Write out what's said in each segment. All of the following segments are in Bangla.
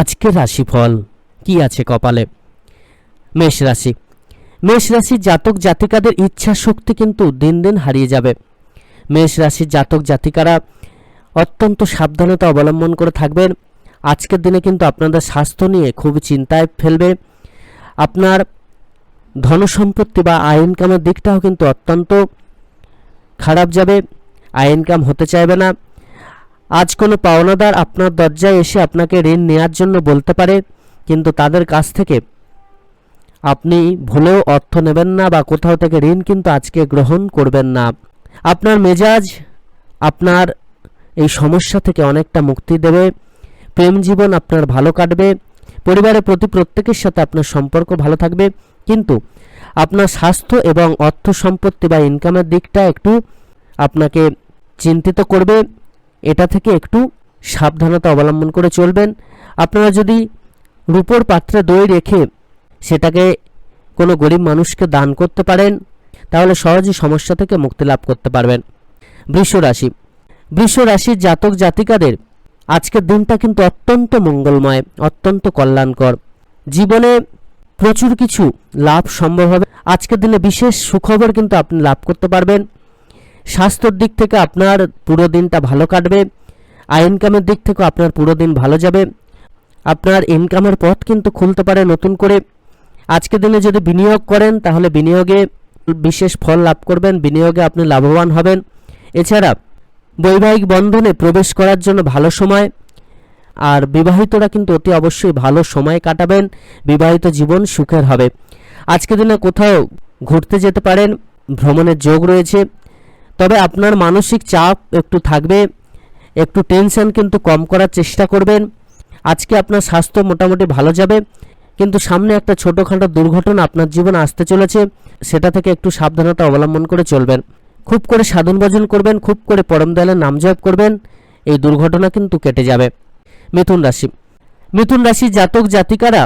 আজকের রাশিফল কি আছে কপালে? মেষ রাশি। মেষ রাশির জাতক জাতিকাদের ইচ্ছা শক্তি কিন্তু দিন দিন হারিয়ে যাবে। মেষ রাশির জাতক জাতিকারা অত্যন্ত সাবধানতা অবলম্বন করে থাকবেন। আজকের দিনে কিন্তু আপনাদের স্বাস্থ্য নিয়ে খুব চিন্তায় ফেলবে। আপনার ধনসম্পত্তি বা আয় ইনকামের দিকটাও কিন্তু অত্যন্ত খারাপ যাবে। আয় ইনকাম হতে চাইবে না। আজ কোনো পাওনাদার আপনার দরজায় এসে আপনাকে ঋণ নেওয়ার জন্য বলতে পারে, কিন্তু তাদের কাছ থেকে আপনি ভুলেও অর্থ নেবেন না বা কোথাও থেকে ঋণ কিন্তু আজকে গ্রহণ করবেন না। আপনার মেজাজ আপনার এই সমস্যা থেকে অনেকটা মুক্তি দেবে, প্রেম জীবন আপনার ভালো কাটবে, পরিবারের প্রতি প্রত্যেকের সাথে আপনার সম্পর্ক ভালো থাকবে, কিন্তু আপনার স্বাস্থ্য এবং অর্থ সম্পত্তি বা ইনকামের দিকটা একটু আপনাকে চিন্তিত করবে। এটা থেকে একটু সাবধানতা অবলম্বন করে চলবেন। আপনারা যদি রূপোর পাত্রে দই রেখে সেটাকে কোনো গরিব মানুষকে দান করতে পারেন, তাহলে সহজেই সমস্যা থেকে মুক্তি লাভ করতে পারবেন। বৃষ রাশি। বৃষ রাশির জাতক জাতিকাদের আজকের দিনটা কিন্তু অত্যন্ত মঙ্গলময়, অত্যন্ত কল্যাণকর। জীবনে প্রচুর কিছু লাভ সম্ভব হবে। আজকের দিনে বিশেষ সুখবর কিন্তু আপনি লাভ করতে পারবেন। স্বাস্থ্যর দিক থেকে আপনার পুরো দিনটা ভালো কাটবে আয় ইনকামের দিক থেকেও আপনার পুরো দিন ভালো যাবে। আপনার ইনকামের পথ কিন্তু খুলতে পারে নতুন করে। আজকের দিনে যদি বিনিয়োগ করেন, তাহলে বিনিয়োগে বিশেষ ফল লাভ করবেন, বিনিয়োগে আপনি লাভবান হবেন। এছাড়া বৈবাহিক বন্ধনে প্রবেশ করার জন্য ভালো সময়, আর বিবাহিতরা কিন্তু অতি অবশ্যই ভালো সময় কাটাবেন, বিবাহিত জীবন সুখের হবে। আজকের দিনে কোথাও ঘুরতে যেতে পারেন, ভ্রমণের যোগ রয়েছে। তবে আপনার মানসিক চাপ একটু থাকবে, একটু টেনশন কিন্তু কম করার চেষ্টা করবেন। আজকে আপনার স্বাস্থ্য মোটামুটি ভালো যাবে, কিন্তু সামনে একটা ছোটোখাটো দুর্ঘটনা আপনার জীবনে আসতে চলেছে, সেটা থেকে একটু সাবধানতা অবলম্বন করে চলবেন। খুব করে সাধন ভজন করবেন, খুব করে পরম দয়ালের নাম জপ করবেন, এই দুর্ঘটনা কিন্তু কেটে যাবে। মিথুন রাশি। মিথুন রাশি জাতক জাতিকারা,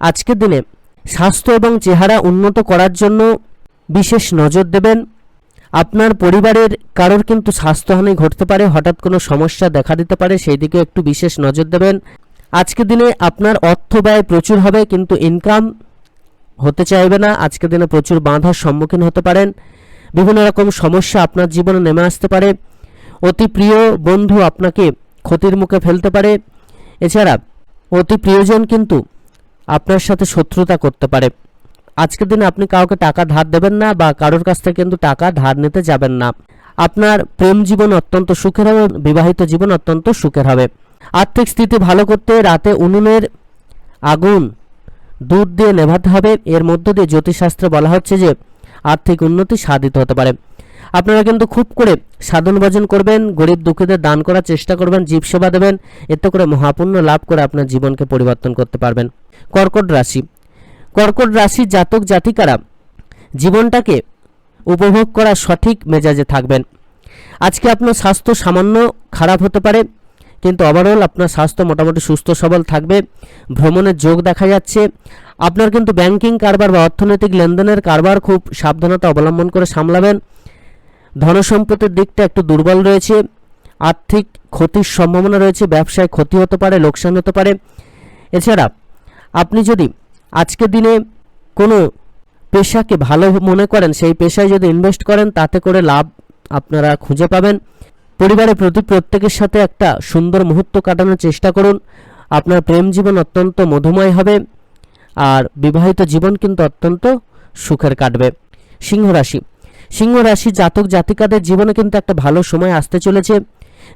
আজকের দিনে স্বাস্থ্য এবং চেহারা উন্নত করার জন্য বিশেষ নজর দেবেন। আপনার পরিবারের কারোর কিন্তু স্বাস্থ্যহানি ঘটতে পারে, হঠাৎ কোনো সমস্যা দেখা দিতে পারে, সেই দিকে একটু বিশেষ নজর দেবেন। আজকের দিনে আপনার অর্থ ব্যয় প্রচুর হবে, কিন্তু ইনকাম হতে চাইবে না। আজকের দিনে প্রচুর বাধার সম্মুখীন হতে পারেন। বিভিন্ন রকম সমস্যা আপনার জীবনে নেমে আসতে পারে। অতি প্রিয় বন্ধু আপনাকে ক্ষতির মুখে ফেলতে পারে। এছাড়া অতি প্রিয়জন কিন্তু আপনার সাথে শত্রুতা করতে পারে। আজকের দিনে আপনি কাউকে টাকা ধার দেবেন না বা কারোর কাছ থেকে কিন্তু টাকা ধার নিতে যাবেন না। আপনার প্রেম জীবন অত্যন্ত সুখের হবে, বিবাহিত জীবন অত্যন্ত সুখের হবে। আর্থিক স্থিতি ভালো করতে রাতে উনুনের আগুন দুধ দিয়ে নেভাতে হবে। এর মধ্য দিয়ে জ্যোতিষশাস্ত্রে বলা হচ্ছে যে, আর্থিক উন্নতি সাধিত হতে পারে। আপনারা কিন্তু খুব করে সাধন ভজন করবেন, গরিব দুঃখীদের দান করার চেষ্টা করবেন, জীব সেবা দেবেন। এতে করে মহাপুণ্য লাভ করে আপনার জীবনকে পরিবর্তন করতে পারবেন। কর্কট রাশি কর্কট রাশির জাতক জাতিকারা জীবনটাকে উপভোগ করার সঠিক মেজাজে থাকবেন। আজকে আপনার স্বাস্থ্য সামান্য খারাপ হতে পারে, কিন্তু ওভারঅল আপনার স্বাস্থ্য মোটামুটি সুস্থ সবল থাকবে ভ্রমণের যোগ দেখা যাচ্ছে, আপনার কিন্তু ব্যাংকিং কারবার বা অর্থনৈতিক লেনদেনের কারবার খুব সাবধানতা অবলম্বন করে সামলাবেন। ধনসম্পত্তির দিকটা একটু দুর্বল রয়েছে, আর্থিক ক্ষতির সম্ভাবনা রয়েছে, ব্যবসায় ক্ষতি হতে পারে, লোকসান হতে পারে। এছাড়া আপনি যদি আজকের দিনে কোনো পেশাকে ভালো মনে করেন, সেই পেশায় যদি ইনভেস্ট করেন, তাতে করে লাভ আপনারা খুঁজে পাবেন। পরিবারের প্রতি প্রত্যেকের সাথে একটা সুন্দর মুহূর্ত কাটানোর চেষ্টা করুন। আপনার প্রেম জীবন অত্যন্ত মধুময় হবে আর বিবাহিত জীবন কিন্তু অত্যন্ত সুখের কাটবে। সিংহ রাশি। সিংহ রাশি জাতক জাতিকাদের জীবনে কিন্তু একটা ভালো সময় আসতে চলেছে।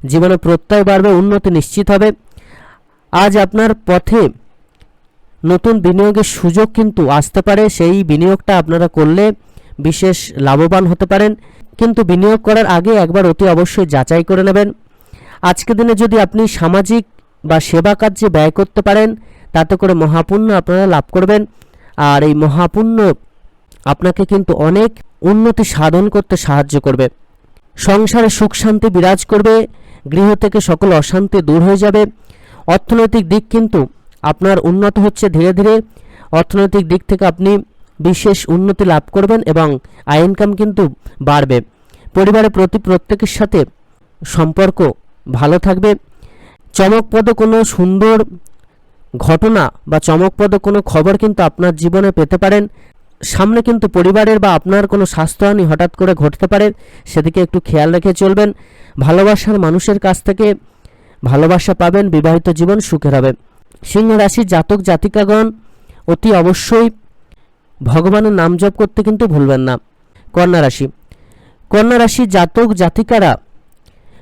জীবনে প্রত্যয় বাড়বে, উন্নতি নিশ্চিত হবে। আজ আপনার পথে নতুন বিনিয়োগের সুযোগ কিন্তু আসতে পারে। সেই বিনিয়োগটা আপনারা করলে বিশেষ লাভবান হতে পারেন। কিন্তু বিনিয়োগ করার আগে একবার অতি অবশ্যই যাচাই করে নেবেন। আজকের দিনে যদি আপনি সামাজিক বা সেবা কার্যে ব্যয় করতে পারেন, তাতে করে মহাপুণ্য আপনারা লাভ করবেন। আর এই মহাপুণ্য আপনাকে কিন্তু অনেক উন্নতি সাধন করতে সাহায্য করবে। সংসারে সুখ শান্তি বিরাজ করবে, গৃহ থেকে সকল অশান্তি দূর হয়ে যাবে। অর্থনৈতিক দিক কিন্তু আপনার উন্নত হচ্ছে ধীরে ধীরে। অর্থনৈতিক দিক থেকে আপনি বিশেষ উন্নতি লাভ করবেন এবং আয় ইনকাম কিন্তু বাড়বে। পরিবারের প্রতি প্রত্যেকের সাথে সম্পর্ক ভালো থাকবে। চমকপ্রদ কোনো সুন্দর ঘটনা বা চমকপ্রদ কোনো খবর কিন্তু আপনার জীবনে পেতে পারেন। সামনে কিন্তু পরিবারের বা আপনার কোনো স্বাস্থ্যহানি হঠাৎ করে ঘটতে পারে, সেদিকে একটু খেয়াল রেখে চলবেন। ভালোবাসার মানুষের কাছ থেকে ভালোবাসা পাবেন, বিবাহিত জীবন সুখের হবে। সিংহ রাশির জাতক জাতিকাগণ, অতি অবশ্যই ভগবানের নাম জপ করতে কিন্তু ভুলবেন না। কন্যা রাশি। কন্যা রাশির জাতক জাতিকারা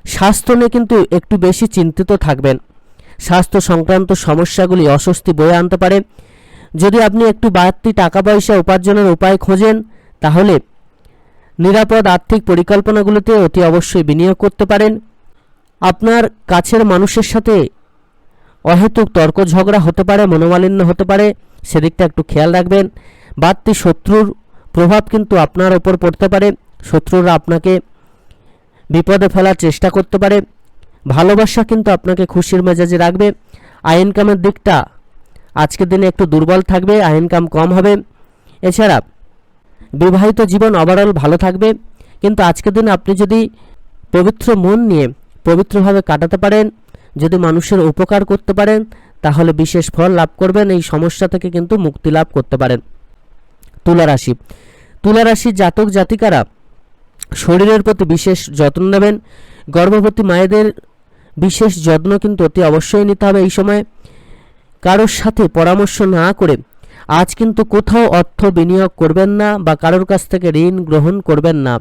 স্বাস্থ্য নিয়ে কিন্তু একটু বেশি চিন্তিত থাকবেন। স্বাস্থ্য সংক্রান্ত সমস্যাগুলি, অস্বস্তি বয়ে আনতে পারে। যদি আপনি একটু বাড়তি টাকা পয়সা উপার্জনের উপায় খোঁজেন, তাহলে নিরাপদ আর্থিক পরিকল্পনাগুলোতে অতি অবশ্যই বিনিয়োগ করতে পারেন। আপনার কাছের মানুষের সাথে অহেতুক তর্ক ঝগড়া হতে পারে, মনোমালিন্য হতে পারে, সেদিকটা একটু খেয়াল রাখবেন। বাড়তি শত্রুর প্রভাব কিন্তু আপনার ওপর পড়তে পারে, শত্রুরা আপনাকে বিপদে ফেলার চেষ্টা করতে পারে। ভালোবাসা কিন্তু আপনাকে খুশির মেজাজে রাখবে। আয় ইনকামের দিকটা আজকের দিনে একটু দুর্বল থাকবে আয় ইনকাম কম হবে। এছাড়া বিবাহিত জীবন ওভারঅল ভালো থাকবে। কিন্তু আজকের দিনে আপনি যদি পবিত্র মন নিয়ে পবিত্রভাবে কাটাতে পারেন যদি মানুষের উপকার করতে পারেন, তাহলে বিশেষ ফল লাভ করবেন, এই সমস্যা থেকে কিন্তু মুক্তি লাভ করতে পারেন। তুলা রাশি তুলা রাশির জাতক জাতিকারা শরীরের প্রতি বিশেষ যত্ন নেবেন। গর্ভবতী মায়েদের বিশেষ যত্ন কিন্তু অতি অবশ্যই নিতে হবে এই সময়। কারোর সাথে পরামর্শ না করে আজ কিন্তু কোথাও অর্থ বিনিয়োগ করবেন না বা কারোর কাছ থেকে ঋণ গ্রহণ করবেন না।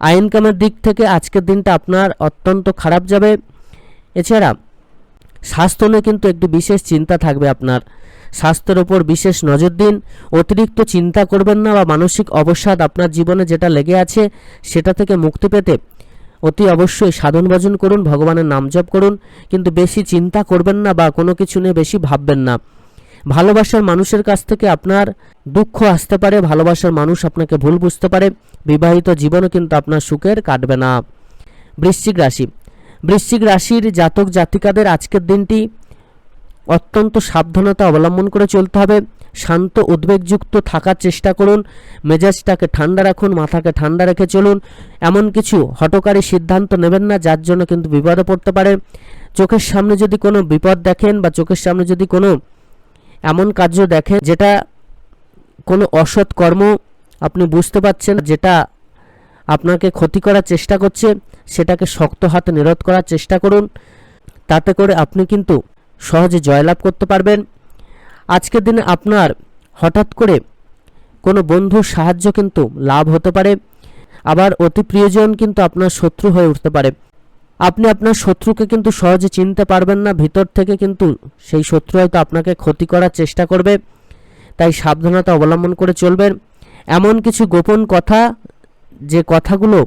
আয় ইনকামের দিক থেকে আজকের দিনটা আপনার অত্যন্ত খারাপ যাবে। এছাড়া স্বাস্থ্য নিয়ে কিন্তু একটু বিশেষ চিন্তা থাকবে আপনার। স্বাস্থ্যের ওপর বিশেষ নজর দিন, অতিরিক্ত চিন্তা করবেন না বা মানসিক অবসাদ আপনার জীবনে যেটা লেগে আছে সেটা থেকে মুক্তি পেতে অতি অবশ্যই সাধন ভজন করুন, ভগবানের নাম জপ করুন, কিন্তু বেশি চিন্তা করবেন না বা কোনো কিছু নিয়ে বেশি ভাববেন না। ভালোবাসার মানুষের কাছ থেকে আপনার দুঃখ আসতে পারে, ভালোবাসার মানুষ আপনাকে ভুল বুঝতে পারে, বিবাহিত জীবনও কিন্তু আপনার সুখের কাটবে না। বৃশ্চিক রাশি বৃশ্চিক রাশির জাতক জাতিকাদের আজকের দিনটি অত্যন্ত সাবধানতা অবলম্বন করে চলতে হবে। শান্ত, উদ্বেগযুক্ত থাকার চেষ্টা করুন। মেজাজটাকে ঠান্ডা রাখুন, মাথাকে ঠান্ডা রেখে চলুন। এমন কিছু হটকারী সিদ্ধান্ত নেবেন না, যার জন্য কিন্তু বিপদে পড়তে পারে। চোখের সামনে যদি কোনো বিপদ দেখেন বা চোখের সামনে যদি কোনো এমন কার্য দেখেন যেটা কোনো অসৎ কর্ম, আপনি বুঝতে পারছেন যেটা আপনাকে ক্ষতি করার চেষ্টা করছে, সেটাকে শক্ত হাতে নিরোধ করার চেষ্টা করুন। তাতে করে আপনি কিন্তু সহজে জয়লাভ করতে পারবেন। আজকের দিনে আপনার হঠাৎ করে কোনো বন্ধুর সাহায্য কিন্তু লাভ হতে পারে। আবার অতি প্রিয়জন কিন্তু আপনার শত্রু হয়ে উঠতে পারে। আপনি আপনার শত্রুকে কিন্তু সহজে চিনতে পারবেন না, ভিতর থেকে কিন্তু সেই শত্রু হয়তো আপনাকে ক্ষতি করার চেষ্টা করবে। তাই সাবধানতা অবলম্বন করে চলবেন। এমন কিছু গোপন কথা যে কথাগুলো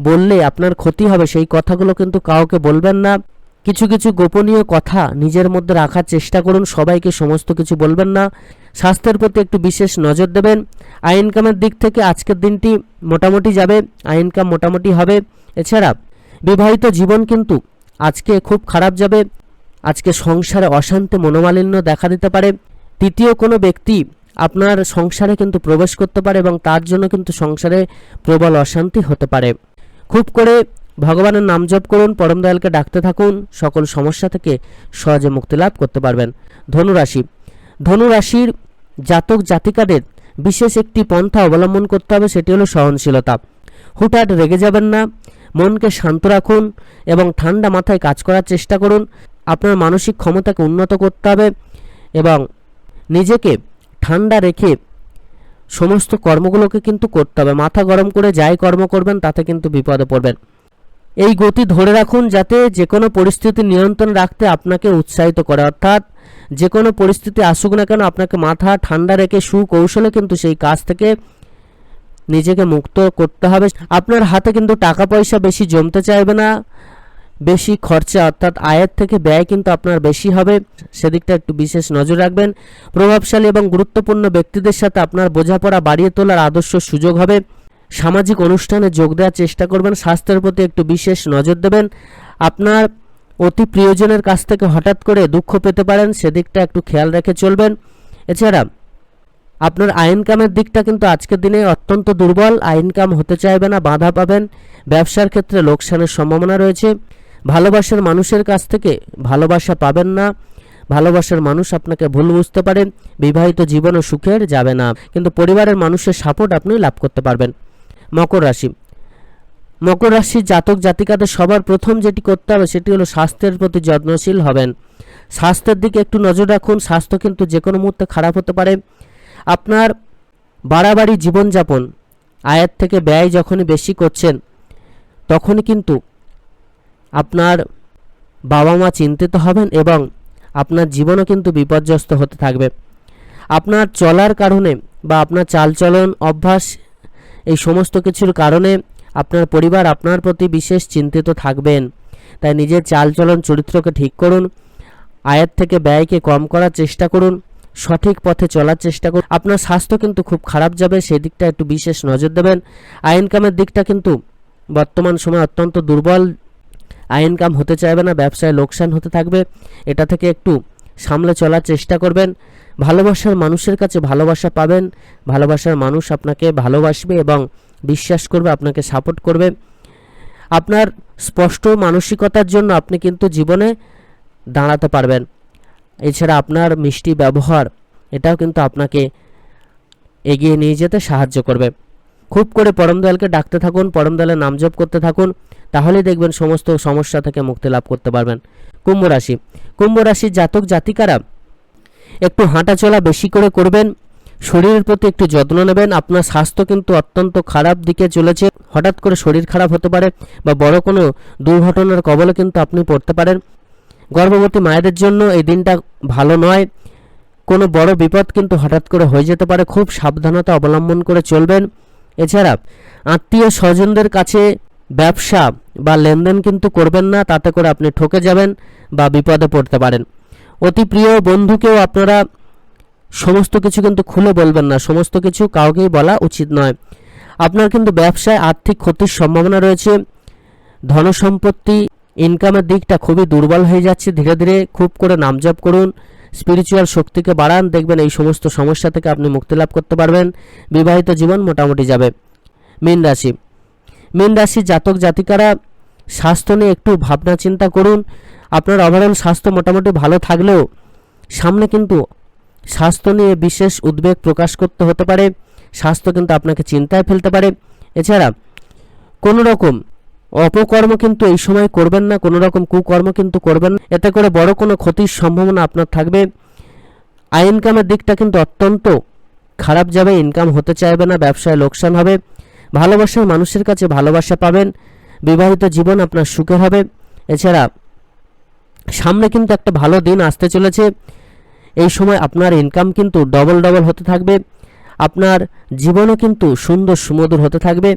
বললে আপনার ক্ষতি হবে, সেই কথাগুলো কিন্তু কাউকে বলবেন না। কিছু কিছু গোপনীয় কথা নিজের মধ্যে রাখার চেষ্টা করুন, সবাইকে সমস্ত কিছু বলবেন না। স্বাস্থ্যের প্রতি একটু বিশেষ নজর দেবেন। আই ইনকামের দিক থেকে আজকের দিনটি মোটামুটি যাবে আই ইনকাম মোটামুটি হবে। এছাড়া বিবাহিত জীবন কিন্তু আজকে খুব খারাপ যাবে। আজকে সংসারে অশান্তি, মনোমালিন্য দেখা দিতে পারে। তৃতীয় কোনো ব্যক্তি আপনার সংসারে কিন্তু প্রবেশ করতে পারে এবং তার জন্য কিন্তু সংসারে প্রবল অশান্তি হতে পারে। খুব করে ভগবানের নাম জপ করুন, পরম দয়ালকে ডাকতে থাকুন, সকল সমস্যা থেকে সহজে মুক্তি লাভ করতে পারবেন। ধনুরাশি। ধনুরাশির জাতক জাতিকাদের বিশেষ একটি পন্থা অবলম্বন করতে হবে, সেটি হলো সহনশীলতা। হুটহাট রেগে যাবেন না, মনকে শান্ত রাখুন এবং ঠান্ডা মাথায় কাজ করার চেষ্টা করুন। আপনার মানসিক ক্ষমতাকে উন্নত করতে হবে এবং নিজেকে ঠান্ডা রেখে সমস্ত কর্মগুলোকে কিন্তু করতে হবে। মাথা গরম করে যাই কর্ম করবেন, তাতে কিন্তু বিপদে পড়বেন। এই গতি ধরে রাখুন যাতে যে কোনো পরিস্থিতি নিয়ন্ত্রণ রাখতে আপনাকে উৎসাহিত করে। অর্থাৎ যে কোনো পরিস্থিতি আসুক না কেন, আপনাকে মাথা ঠান্ডা রেখে সুকৌশলে কিন্তু সেই কাজ থেকে নিজেকে মুক্ত করতে হবে। আপনার হাতে কিন্তু টাকা পয়সা বেশি জমতে চাইবে না। বেশি খরচা অর্থাৎ আয়ের থেকে ব্যয় কিন্তু আপনার বেশি হবে। সেদিকটা একটু বিশেষ নজর রাখবেন। প্রভাবশালী এবং গুরুত্বপূর্ণ ব্যক্তিদের সাথে আপনার বোঝাপড়া বাড়িয়ে তোলার আদর্শ সুযোগ হবে। সামাজিক অনুষ্ঠানে যোগ দেওয়ার চেষ্টা করবেন। স্বাস্থ্যের প্রতি একটু বিশেষ নজর দেবেন। আপনার অতি প্রিয়জনের কাছ থেকে হঠাৎ করে দুঃখ পেতে পারেন, সেদিকটা একটু খেয়াল রেখে চলবেন। এছাড়া, আপনার আইনকামের দিকটা কিন্তু আজকের দিনে অত্যন্ত দুর্বল। আইনকাম হতে চাইবে না, বাধা পাবেন। ব্যবসার ক্ষেত্রে লোকসানের সম্ভাবনা রয়েছে। ভালোবাসার মানুষের কাছ থেকে ভালোবাসা পাবেন না। ভালোবাসার মানুষ আপনাকে ভুল বুঝতে পারে বিবাহিত জীবন ও সুখের যাবে না। কিন্তু পরিবারের মানুষের সাপোর্ট আপনি লাভ করতে পারবেন। মকর রাশি। মকর রাশির জাতক জাতিকাদের সবার প্রথম যেটি করতে হবে সেটি হলো স্বাস্থ্যের প্রতি যত্নশীল হবেন। স্বাস্থ্যের দিকে একটু নজর রাখুন, স্বাস্থ্য কিন্তু যে কোনো মুহূর্তে খারাপ হতে পারে। আপনার বাড়াবাড়ি জীবনযাপন, আয়ের থেকে ব্যয় যখনই বেশি করছেন, তখনই কিন্তু আপনার বাবা মা চিন্তিত হবেন এবং আপনার জীবনও কিন্তু বিপর্যস্ত হতে থাকবে। আপনার চলার কারণে বা আপনার চালচলন, অভ্যাস, এই সমস্ত কিছুর কারণে আপনার পরিবার আপনার প্রতি বিশেষ চিন্তিত থাকবেন। তাই নিজের চালচলন চরিত্রকে ঠিক করুন, আয়ের থেকে ব্যয়কে কম করার চেষ্টা করুন, সঠিক পথে চলার চেষ্টা করুন। আপনার স্বাস্থ্য কিন্তু খুব খারাপ যাবে সেই দিকটা একটু বিশেষ নজর দেবেন। আয় ইনকামের দিকটা কিন্তু বর্তমান সময় অত্যন্ত দুর্বল আয় ইনকাম হতে চাইবে না, ব্যবসায় লোকসান হতে থাকবে। এটা থেকে একটু সামলে চলার চেষ্টা করবেন। ভালোবাসার মানুষের কাছে ভালোবাসা পাবেন। ভালোবাসার মানুষ আপনাকে ভালোবাসবে এবং বিশ্বাস করবে, আপনাকে সাপোর্ট করবে। আপনার স্পষ্ট মানসিকতার জন্য আপনি কিন্তু জীবনে দাঁড়াতে পারবেন। এছাড়া আপনার মিষ্টি ব্যবহার, এটাও কিন্তু আপনাকে এগিয়ে নিয়ে যেতে সাহায্য করবে। খুব করে পরমদয়ালকে ডাকতে থাকুন, পরমদয়ালের নাম জপ করতে থাকুন। তাহলেই দেখবেন সমস্ত সমস্যা থেকে মুক্তি লাভ করতে পারবেন। কুম্ভ রাশি। কুম্ভ রাশির জাতক জাতিকারা, একটু হাঁটাচলা বেশি করে করবেন, শরীরের প্রতি একটু যত্ন নেবেন, আপনার স্বাস্থ্য কিন্তু অত্যন্ত খারাপ দিকে চলেছে। হঠাৎ করে শরীর খারাপ হতে পারে বা বড় কোনো দুর্ঘটনার কবলে কিন্তু আপনি পড়তে পারেন। গর্ভবতী মায়েদের জন্য এই দিনটা ভালো নয়। কোনো বড় বিপদ কিন্তু হঠাৎ করে হয়ে যেতে পারে। খুব সাবধানতা অবলম্বন করে চলবেন। এছাড়া আত্মীয় স্বজনদের কাছে ব্যবসা বা লেনদেন কিন্তু করবেন না, তাতে করে আপনি ঠকে যাবেন বা বিপদে পড়তে পারেন। অতি প্রিয় বন্ধুকেও আপনারা সমস্ত কিছু কিন্তু খুলে বলবেন না, সমস্ত কিছু কাউকেই বলা উচিত নয়। আপনার কিন্তু ব্যবসায় আর্থিক ক্ষতির সম্ভাবনা রয়েছে, ধনসম্পত্তি, ইনকামের দিকটা খুবই দুর্বল হয়ে যাচ্ছে, ধীরে ধীরে খুব করে নামজপ করুন স্পিরিচুয়াল শক্তিকে বাড়ান, দেখবেন এই সমস্ত সমস্যা থেকে আপনি মুক্তি লাভ করতে পারবেন, বিবাহিত জীবন মোটামুটি যাবে। মীন রাশি মীন রাশির জাতক জাতিকারা, স্বাস্থ্য নিয়ে একটু ভাবনা চিন্তা করুন। আপনার ওভারঅল স্বাস্থ্য মোটামুটি ভালো থাকলেও সামনে কিন্তু স্বাস্থ্য নিয়ে বিশেষ উদ্বেগ প্রকাশ করতে হতে পারে। স্বাস্থ্য কিন্তু আপনাকে চিন্তায় ফেলতে পারে। এছাড়া কোনো রকম অপকর্ম কিন্তু এই সময় করবেন না, কোনো রকম কুকর্ম কিন্তু করবেন এতে করে বড় কোনো ক্ষতির সম্ভাবনা আপনার থাকবে। আয় ইনকামের দিকটা কিন্তু অত্যন্ত খারাপ যাবে, ইনকাম হতে চাইবে না, ব্যবসায় লোকসান হবে। ভালোবাসার মানুষের কাছে ভালোবাসা পাবেন। বিবাহিত জীবন আপনার সুখের হবে। এছাড়া সামনে কিন্তু একটা ভালো দিন আসতে চলেছে। এই সময় আপনার ইনকাম কিন্তু ডবল ডবল হতে থাকবে। আপনার জীবনও কিন্তু সুন্দর সুমধুর হতে থাকবে।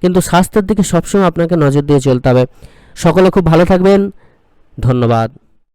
কিন্তু স্বাস্থ্যের দিকে সবসময় আপনাকে নজর দিয়ে চলতে হবে। সকলে খুব ভালো থাকবেন। ধন্যবাদ।